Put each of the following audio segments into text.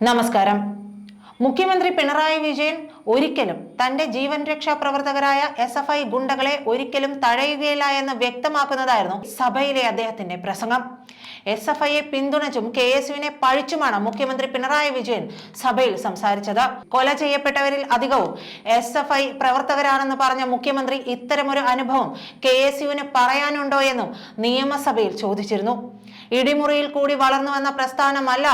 നമസ്കാരം. മുഖ്യമന്ത്രി പിണറായി വിജയൻ ഒരിക്കലും തന്റെ ജീവൻ രക്ഷാ പ്രവർത്തകരായ എസ് എഫ് ഐ ഗുണ്ടകളെ ഒരിക്കലും തഴയുകയില്ല എന്ന് വ്യക്തമാക്കുന്നതായിരുന്നു സഭയിലെ അദ്ദേഹത്തിന്റെ പ്രസംഗം. എസ് എഫ് ഐയെ പിന്തുണച്ചും കെ എസ് യുവിനെ പഴിച്ചുമാണ് മുഖ്യമന്ത്രി പിണറായി വിജയൻ സഭയിൽ സംസാരിച്ചത്. കൊല ചെയ്യപ്പെട്ടവരിൽ അധികവും എസ് എഫ് ഐ പ്രവർത്തകരാണെന്ന് പറഞ്ഞ മുഖ്യമന്ത്രി ഇത്തരമൊരു അനുഭവം കെ എസ് യുവിന് പറയാനുണ്ടോ എന്നും നിയമസഭയിൽ ചോദിച്ചിരുന്നു. ഇടിമുറിയിൽ കൂടി വളർന്നു വന്ന പ്രസ്ഥാനമല്ല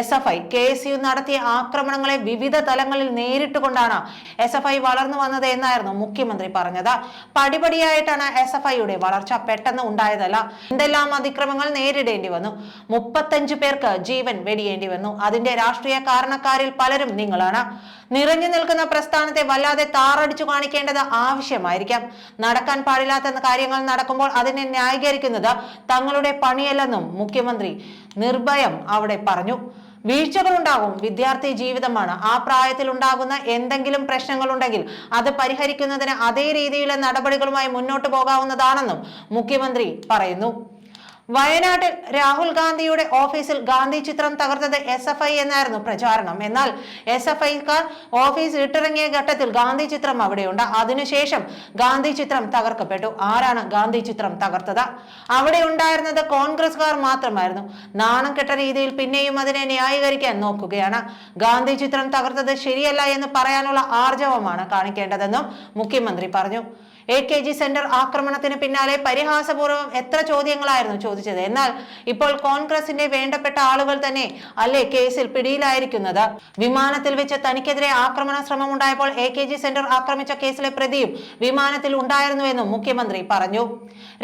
S F I K S U നടത്തിയ ആക്രമണങ്ങളെ വിവിധ തലങ്ങളിൽ നേരിട്ടുകൊണ്ടാണ് എസ് എഫ് ഐ വളർന്നു വന്നത് എന്നായിരുന്നു മുഖ്യമന്ത്രി പറഞ്ഞത്. പടിപടിയായിട്ടാണ് എസ് എഫ് ഐയുടെ വളർച്ച പെട്ടെന്ന് ഉണ്ടായതല്ല. എന്തെല്ലാം അതിക്രമങ്ങൾ നേരിടേണ്ടി വന്നു? മുപ്പത്തഞ്ചു പേർക്ക് ജീവൻ വെടിയേണ്ടി വന്നു. അതിന്റെ രാഷ്ട്രീയ കാരണക്കാരിൽ പലരും നിങ്ങളാണ്. നിറഞ്ഞു നിൽക്കുന്ന പ്രസ്ഥാനത്തെ വല്ലാതെ താറടിച്ചു കാണിക്കേണ്ടത് ആവശ്യമായിരിക്കാം. നടക്കാൻ പാടില്ലാത്ത കാര്യങ്ങൾ നടക്കുമ്പോൾ അതിനെ ന്യായീകരിക്കുന്നത് തങ്ങളുടെ പണിയല്ലെന്നും മുഖ്യമന്ത്രി നിർഭയം അവിടെ പറഞ്ഞു. വീഴ്ചകളുണ്ടാകും. വിദ്യാർത്ഥി ജീവിതമാണ്. ആ പ്രായത്തിൽ ഉണ്ടാകുന്ന എന്തെങ്കിലും പ്രശ്നങ്ങളുണ്ടെങ്കിൽ അത് പരിഹരിക്കുന്നതിന് അതേ രീതിയിലെ നടപടികളുമായി മുന്നോട്ട് പോകാവുന്നതാണെന്നും മുഖ്യമന്ത്രി പറയുന്നു. വയനാട്ടിൽ രാഹുൽ ഗാന്ധിയുടെ ഓഫീസിൽ ഗാന്ധി ചിത്രം തകർത്തത് എസ് എഫ് ഐ എന്നായിരുന്നു പ്രചാരണം. എന്നാൽ എസ് എഫ് ഐക്കാർ ഓഫീസ് ഇട്ടിറങ്ങിയ ഘട്ടത്തിൽ ഗാന്ധി ചിത്രം അവിടെയുണ്ട്. അതിനുശേഷം ഗാന്ധി ചിത്രം തകർക്കപ്പെട്ടു. ആരാണ് ഗാന്ധി ചിത്രം തകർത്തത്? അവിടെ ഉണ്ടായിരുന്നത് കോൺഗ്രസ്കാർ മാത്രമായിരുന്നു. നാണം കെട്ട രീതിയിൽ പിന്നെയും അതിനെ ന്യായീകരിക്കാൻ നോക്കുകയാണ്. ഗാന്ധി ചിത്രം തകർത്തത് ശരിയല്ല എന്ന് പറയാനുള്ള ആർജവമാണ് കാണിക്കേണ്ടതെന്നും മുഖ്യമന്ത്രി പറഞ്ഞു. എ കെ ജി സെന്റർ ആക്രമണത്തിന് പിന്നാലെ പരിഹാസപൂർവം എത്ര ചോദ്യങ്ങളായിരുന്നു ചോദിച്ചത്. എന്നാൽ ഇപ്പോൾ കോൺഗ്രസിന്റെ വേണ്ടപ്പെട്ട ആളുകൾ തന്നെ അല്ലേ കേസിൽ പിടിയിലായിരിക്കുന്നത്? വിമാനത്തിൽ വെച്ച് തനിക്കെതിരെ ആക്രമണ ശ്രമം ഉണ്ടായപ്പോൾ എ കെ ജി സെന്റർ ആക്രമിച്ച കേസിലെ പ്രതിയും വിമാനത്തിൽ ഉണ്ടായിരുന്നുവെന്നും മുഖ്യമന്ത്രി പറഞ്ഞു.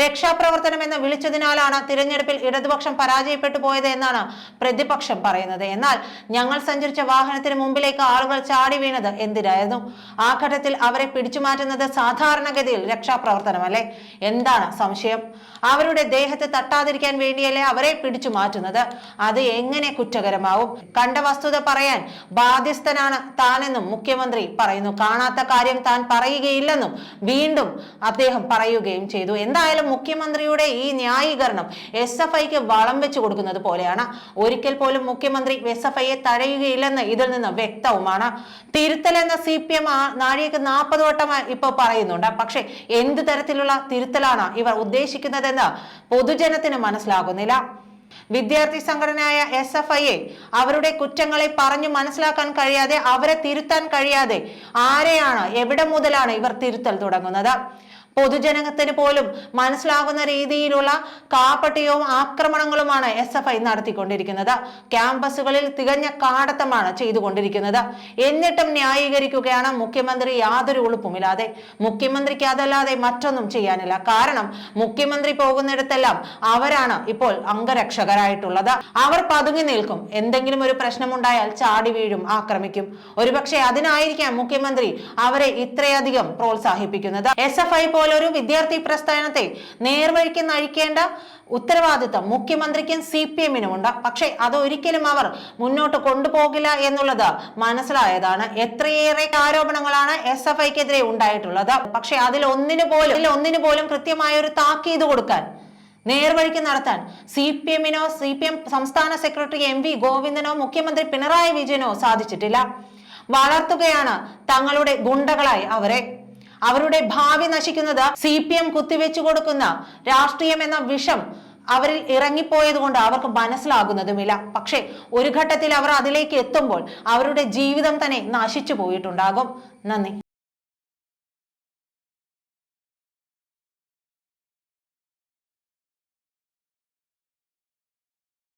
രക്ഷാപ്രവർത്തനം എന്ന് വിളിച്ചതിനാലാണ് തിരഞ്ഞെടുപ്പിൽ ഇടതുപക്ഷം പരാജയപ്പെട്ടു പോയത് എന്നാണ് പ്രതിപക്ഷം പറയുന്നത്. എന്നാൽ ഞങ്ങൾ സഞ്ചരിച്ച വാഹനത്തിന് മുമ്പിലേക്ക് ആളുകൾ ചാടി വീണത് എന്തിനായിരുന്നു? ആ ഘട്ടത്തിൽ അവരെ പിടിച്ചുമാറ്റുന്നത് സാധാരണഗതിയിൽ രക്ഷാപ്രവർത്തനമല്ലേ? എന്താണ് സംശയം? അവരുടെ ദേഹത്ത് തട്ടാതിരിക്കാൻ വേണ്ടിയല്ലേ അവരെ പിടിച്ചു മാറ്റുന്നത്? അത് എങ്ങനെ കുറ്റകരമാവും? കണ്ട വസ്തുത പറയാൻ ബാധ്യസ്ഥനാണ് താനെന്നും മുഖ്യമന്ത്രി പറയുന്നു. കാണാത്ത കാര്യം താൻ പറയുകയില്ലെന്നും വീണ്ടും അദ്ദേഹം പറയുകയും ചെയ്തു. എന്തായാലും മുഖ്യമന്ത്രിയുടെ ഈ ന്യായീകരണം എസ് എഫ് ഐക്ക് വളം വെച്ച് കൊടുക്കുന്നത് പോലെയാണ്. ഒരിക്കൽ പോലും മുഖ്യമന്ത്രി എസ് എഫ് ഐയെ തഴയുകയില്ലെന്ന് ഇതിൽ നിന്ന് വ്യക്തവുമാണ്. തിരുത്തൽ എന്ന സി പി എം നാഴികക്ക് നാൽപ്പത് വട്ടം ഇപ്പോൾ പറയുന്നുണ്ട്. പക്ഷെ എന്ത് തരത്തിലുള്ള തിരുത്തലാണ് ഇവർ ഉദ്ദേശിക്കുന്നതെന്ന് പൊതുജനത്തിന് മനസ്സിലാകുന്നില്ല. വിദ്യാർത്ഥി സംഘടനയായ എസ് എഫ് ഐയെ അവരുടെ കുറ്റങ്ങളെ പറഞ്ഞു മനസ്സിലാക്കാൻ കഴിയാതെ അവരെ തിരുത്താൻ കഴിയാതെ ആരെയാണ് എവിടെ മുതലാണ് ഇവർ തിരുത്തൽ തുടങ്ങുന്നത്? പൊതുജനത്തിന് പോലും മനസ്സിലാകുന്ന രീതിയിലുള്ള കാപ്പട്ടിയവും ആക്രമണങ്ങളുമാണ് എസ് എഫ് ഐ നടത്തിക്കൊണ്ടിരിക്കുന്നത്. ക്യാമ്പസുകളിൽ തികഞ്ഞ കാടത്തമാണ് ചെയ്തുകൊണ്ടിരിക്കുന്നത്. എന്നിട്ടും ന്യായീകരിക്കുകയാണ് മുഖ്യമന്ത്രി യാതൊരു ഉളുപ്പുമില്ലാതെ. മുഖ്യമന്ത്രിക്ക് അതല്ലാതെ മറ്റൊന്നും ചെയ്യാനില്ല. കാരണം മുഖ്യമന്ത്രി പോകുന്നിടത്തെല്ലാം അവരാണ് ഇപ്പോൾ അംഗരക്ഷകരായിട്ടുള്ളത്. അവർ പതുങ്ങി നിൽക്കും. എന്തെങ്കിലും ഒരു പ്രശ്നമുണ്ടായാൽ ചാടി വീഴും ആക്രമിക്കും. ഒരുപക്ഷെ അതിനായിരിക്കാം മുഖ്യമന്ത്രി അവരെ ഇത്രയധികം പ്രോത്സാഹിപ്പിക്കുന്നത്. എസ് എഫ് ഐ പോലൊരു വിദ്യാർത്ഥി പ്രസ്ഥാനത്തെ നേർവഴിക്ക് നയിക്കേണ്ട ഉത്തരവാദിത്തം മുഖ്യമന്ത്രിക്കും സി പി എമ്മിനും ഉണ്ട് പക്ഷെ അതൊരിക്കലും അവർ മുന്നോട്ട് കൊണ്ടുപോകില്ല എന്നുള്ളത് മനസ്സിലായതാണ്. എത്രയേറെ ആരോപണങ്ങളാണ് എസ് എഫ് ഐക്കെതിരെ ഉണ്ടായിട്ടുള്ളത്. പക്ഷെ അതിൽ ഒന്നിനു പോലും അതിൽ ഒന്നിനു പോലും കൃത്യമായ ഒരു താക്കീത് കൊടുക്കാൻ നേർവഴിക്ക് നടത്താൻ സി പി എമ്മിനോ സി പി എം സംസ്ഥാന സെക്രട്ടറി എം വി ഗോവിന്ദനോ മുഖ്യമന്ത്രി പിണറായി വിജയനോ സാധിച്ചിട്ടില്ല. വളർത്തുകയാണ് തങ്ങളുടെ ഗുണ്ടകളായി അവരെ. അവരുടെ ഭാവി നശിക്കുന്നത് സി പി എം കുത്തിവെച്ചു കൊടുക്കുന്ന രാഷ്ട്രീയം എന്ന വിഷം അവരിൽ ഇറങ്ങിപ്പോയത് കൊണ്ട് അവർക്ക് മനസ്സിലാകുന്നതുമില്ല. പക്ഷേ ഒരു ഘട്ടത്തിൽ അവർ അതിലേക്ക് എത്തുമ്പോൾ അവരുടെ ജീവിതം തന്നെ നശിച്ചു പോയിട്ടുണ്ടാകും. നന്ദി.